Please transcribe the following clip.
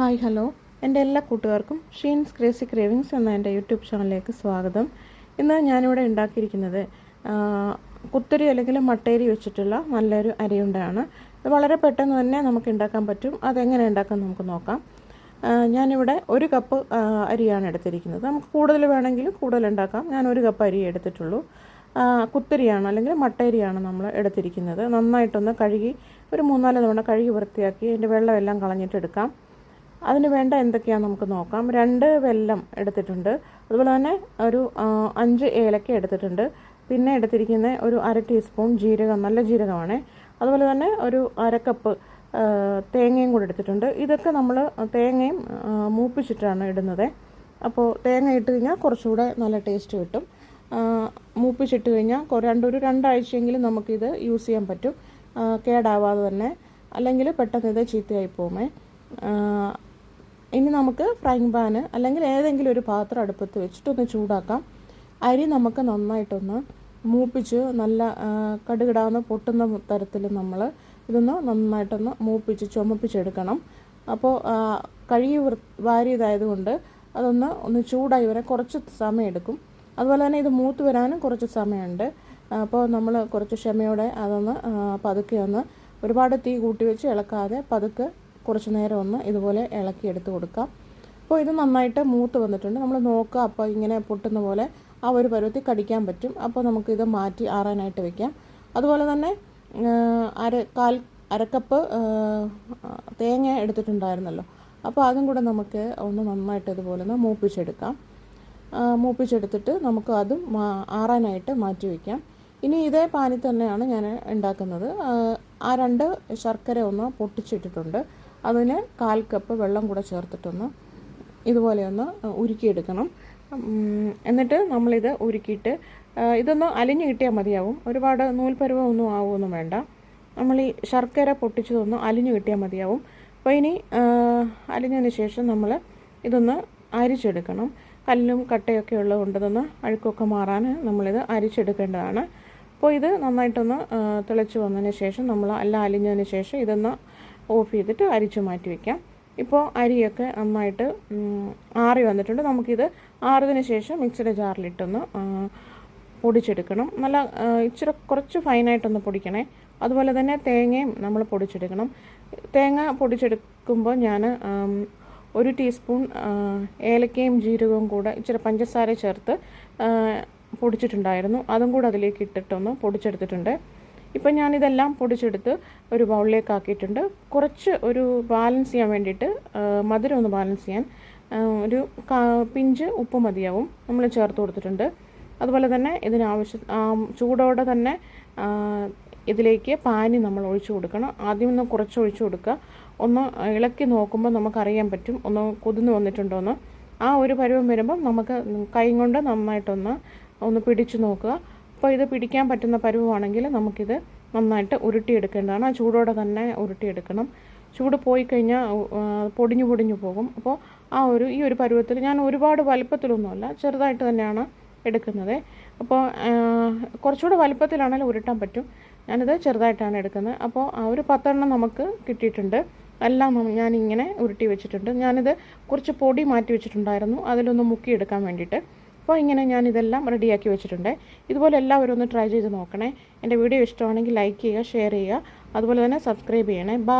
Hi hello. എന്റെ എല്ലാ കൂട്ടുകാർക്കും ഷീൻസ് ക്രേസി ക്രേവിങ്സ് എന്ന എന്റെ യൂട്യൂബ് ചാനലിലേക്ക് സ്വാഗതം. ഇന്ന് ഞാനിവിടെ ഉണ്ടാക്കിയിരിക്കുന്നത് കുത്തരി അല്ലെങ്കിൽ മട്ടേരി വെച്ചിട്ടുള്ള നല്ലൊരു അരിയുണ്ടയാണ് ഇത് വളരെ പെട്ടെന്ന് തന്നെ നമുക്ക് ഉണ്ടാക്കാൻ പറ്റും. അതെങ്ങനെ ഉണ്ടാക്കാൻ നമുക്ക് നോക്കാം. ഞാനിവിടെ ഒരു കപ്പ് അരിയാണ് എടുത്തിരിക്കുന്നത്. നമുക്ക് കൂടുതൽ വേണമെങ്കിൽ കൂടുതൽ ഉണ്ടാക്കാം. ഞാൻ ഒരു കപ്പ് അരി എടുത്തിട്ടുള്ളൂ. കുത്തരിയാണ് അല്ലെങ്കിൽ മട്ടേരിയാണ് നമ്മൾ എടുത്തിരിക്കുന്നത്. നന്നായിട്ടൊന്ന് കഴുകി ഒരു മൂന്നാൽ തവണ കഴുകി വൃത്തിയാക്കി അതിന്റെ വെള്ളമെല്ലാം കളഞ്ഞിട്ട് എടുക്കാം. അതിന് വേണ്ട എന്തൊക്കെയാണ് നമുക്ക് നോക്കാം. രണ്ട് വെല്ലം എടുത്തിട്ടുണ്ട്. അതുപോലെ തന്നെ ഒരു അഞ്ച് ഏലക്ക എടുത്തിട്ടുണ്ട്. പിന്നെ എടുത്തിരിക്കുന്ന ഒരു അര ടീസ്പൂൺ ജീരകം നല്ല ജീരകമാണ്. അതുപോലെ തന്നെ ഒരു അര കപ്പ് തേങ്ങയും കൂടെ എടുത്തിട്ടുണ്ട്. ഇതൊക്കെ നമ്മൾ തേങ്ങയും മൂപ്പിച്ചിട്ടാണ് ഇടുന്നത്. അപ്പോൾ തേങ്ങ ഇട്ട് കഴിഞ്ഞാൽ കുറച്ചുകൂടെ നല്ല ടേസ്റ്റ് കിട്ടും. മൂപ്പിച്ചിട്ട് കഴിഞ്ഞാൽ രണ്ടൊരു രണ്ടാഴ്ചയെങ്കിലും നമുക്കിത് യൂസ് ചെയ്യാൻ പറ്റും. കേടാവാതെ തന്നെ. അല്ലെങ്കിൽ പെട്ടെന്ന് ഇത് ചീത്തയായി പോകുമേ ഇനി നമുക്ക് ഫ്രൈങ് പാന് അല്ലെങ്കിൽ ഏതെങ്കിലും ഒരു പാത്രം അടുപ്പത്ത് വെച്ചിട്ടൊന്ന് ചൂടാക്കാം. അരി നമുക്ക് നന്നായിട്ടൊന്ന് മൂപ്പിച്ച് നല്ല കടുകിടാവുന്ന പൊട്ടുന്ന തരത്തിൽ നമ്മൾ ഇതൊന്ന് നന്നായിട്ടൊന്ന് മൂപ്പിച്ച് ചുമപ്പിച്ചെടുക്കണം. അപ്പോൾ കഴുകി വാരിയതായതുകൊണ്ട് അതൊന്ന് ഒന്ന് ചൂടായി വരാൻ കുറച്ച് സമയമെടുക്കും. അതുപോലെ തന്നെ ഇത് മൂത്ത് വരാനും കുറച്ച് സമയമുണ്ട്. അപ്പോൾ നമ്മൾ കുറച്ച് ക്ഷമയോടെ അതൊന്ന് പതുക്കെ ഒന്ന് ഒരുപാട് തീ കൂട്ടി വെച്ച് ഇളക്കാതെ പതുക്കെ കുറച്ച് നേരം ഒന്ന് ഇതുപോലെ ഇളക്കി എടുത്ത് കൊടുക്കാം. അപ്പോൾ ഇത് നന്നായിട്ട് മൂത്ത് വന്നിട്ടുണ്ട്. നമ്മൾ നോക്കുക. അപ്പോൾ ഇങ്ങനെ പൊട്ടുന്ന പോലെ ആ ഒരു പരുവത്തിൽ കടിക്കാൻ പറ്റും. അപ്പോൾ നമുക്കിത് മാറ്റി ആറാനായിട്ട് വെക്കാം. അതുപോലെ തന്നെ അര കാൽ അരക്കപ്പ് തേങ്ങ എടുത്തിട്ടുണ്ടായിരുന്നല്ലോ. അപ്പോൾ അതും കൂടെ നമുക്ക് ഒന്ന് നന്നായിട്ട് ഇതുപോലെ ഒന്ന് മൂപ്പിച്ചെടുക്കാം. മൂപ്പിച്ചെടുത്തിട്ട് നമുക്ക് അതും ആറാനായിട്ട് മാറ്റി വയ്ക്കാം ഇനി ഇതേ പാനി തന്നെയാണ് ഞാൻ ഉണ്ടാക്കുന്നത്. ആ രണ്ട് ശർക്കര ഒന്ന് പൊട്ടിച്ചിട്ടിട്ടുണ്ട്. അതിന് കാൽ കപ്പ് വെള്ളം കൂടെ ചേർത്തിട്ടൊന്ന് ഇതുപോലെ ഒന്ന് ഉരുക്കിയെടുക്കണം. എന്നിട്ട് നമ്മളിത് ഉരുക്കിയിട്ട് ഇതൊന്ന് അലിഞ്ഞു കിട്ടിയാൽ മതിയാവും. ഒരുപാട് നൂൽപ്പരുവം ഒന്നും ആവുമൊന്നും വേണ്ട. നമ്മൾ ഈ ശർക്കര പൊട്ടിച്ചതൊന്ന് അലിഞ്ഞു കിട്ടിയാൽ മതിയാവും. അപ്പോൾ ഇനി അലിഞ്ഞതിന് ശേഷം നമ്മൾ ഇതൊന്ന് അരിച്ചെടുക്കണം. കല്ലും കട്ടയൊക്കെ ഉള്ളതുകൊണ്ട് ഇതൊന്ന് അഴുക്കൊക്കെ മാറാൻ നമ്മളിത് അരിച്ചെടുക്കേണ്ടതാണ്. അപ്പോൾ ഇത് നന്നായിട്ടൊന്ന് തിളച്ച് വന്നതിന് ശേഷം നമ്മൾ എല്ലാം അലിഞ്ഞതിന് ശേഷം ഇതൊന്ന് ഓഫ് ചെയ്തിട്ട് അരിച്ച് മാറ്റി വയ്ക്കാം ഇപ്പോൾ അരിയൊക്കെ നന്നായിട്ട് ആറി വന്നിട്ടുണ്ട്. നമുക്കിത് ആറിയതിന് ശേഷം മിക്സിയുടെ ജാറിലിട്ടൊന്ന് പൊടിച്ചെടുക്കണം. നല്ല ഇച്ചിരി കുറച്ച് ഫൈനായിട്ടൊന്ന് പൊടിക്കണേ. അതുപോലെ തന്നെ തേങ്ങയും നമ്മൾ പൊടിച്ചെടുക്കണം. തേങ്ങ പൊടിച്ചെടുക്കുമ്പോൾ ഞാൻ ഒരു ടീസ്പൂൺ ഏലക്കയും ജീരകവും കൂടെ ഇച്ചിരി പഞ്ചസാര ചേർത്ത് പൊടിച്ചിട്ടുണ്ടായിരുന്നു. അതും കൂടെ അതിലേക്ക് ഇട്ടിട്ടൊന്ന് പൊടിച്ചെടുത്തിട്ടുണ്ട്. ഇപ്പം ഞാനിതെല്ലാം പൊടിച്ചെടുത്ത് ഒരു ബൗളിലേക്ക് ആക്കിയിട്ടുണ്ട്. കുറച്ച് ഒരു ബാലൻസ് ചെയ്യാൻ വേണ്ടിയിട്ട് മധുരം ഒന്ന് ബാലൻസ് ചെയ്യാൻ ഒരു പിഞ്ച് ഉപ്പ് മതിയാവും. നമ്മൾ ചേർത്ത് കൊടുത്തിട്ടുണ്ട്. അതുപോലെ തന്നെ ഇതിനാവശ്യം ചൂടോടെ തന്നെ ഇതിലേക്ക് പാനി നമ്മൾ ഒഴിച്ചു കൊടുക്കണം. ആദ്യം ഒന്ന് കുറച്ച് ഒഴിച്ചു കൊടുക്കുക. ഒന്ന് ഇളക്കി നോക്കുമ്പോൾ നമുക്കറിയാൻ പറ്റും ഒന്ന് കുതിർന്ന് വന്നിട്ടുണ്ടോ എന്ന് ആ ഒരു പരുവം വരുമ്പം നമുക്ക് കൈ കൊണ്ട് നന്നായിട്ടൊന്ന് ഒന്ന് പിടിച്ചു നോക്കുക. അപ്പോൾ ഇത് പിടിക്കാൻ പറ്റുന്ന പരുവമാണെങ്കിൽ നമുക്കിത് നന്നായിട്ട് ഉരുട്ടിയെടുക്കേണ്ടതാണ്. ആ ചൂടോടെ തന്നെ ഉരുട്ടിയെടുക്കണം. ചൂട് പോയി കഴിഞ്ഞാൽ പൊടിഞ്ഞു പൊടിഞ്ഞു പോകും. അപ്പോൾ ആ ഒരു ഈ ഒരു പരുവത്തിൽ ഞാൻ ഒരുപാട് വലുപ്പത്തിലൊന്നുമല്ല ചെറുതായിട്ട് തന്നെയാണ് എടുക്കുന്നത്. അപ്പോൾ കുറച്ചുകൂടെ വലുപ്പത്തിലാണെങ്കിലും ഉരുട്ടാൻ പറ്റും. ഞാനിത് ചെറുതായിട്ടാണ് എടുക്കുന്നത്. അപ്പോൾ ആ ഒരു പത്തെണ്ണം നമുക്ക് കിട്ടിയിട്ടുണ്ട്. എല്ലാം ഞാനിങ്ങനെ ഉരുട്ടി വെച്ചിട്ടുണ്ട്. ഞാനിത് കുറച്ച് പൊടി മാറ്റി വെച്ചിട്ടുണ്ടായിരുന്നു. അതിലൊന്ന് മുക്കിയെടുക്കാൻ വേണ്ടിയിട്ട്. അപ്പോൾ ഇങ്ങനെ ഞാൻ ഇതെല്ലാം റെഡിയാക്കി വെച്ചിട്ടുണ്ട്. ഇതുപോലെ എല്ലാവരും ഒന്ന് ട്രൈ ചെയ്ത് നോക്കണേ. എന്റെ വീഡിയോ ഇഷ്ടമാണെങ്കിൽ ലൈക്ക് ചെയ്യുക ഷെയർ ചെയ്യുക. അതുപോലെ തന്നെ സബ്സ്ക്രൈബ് ചെയ്യണേ. ബൈ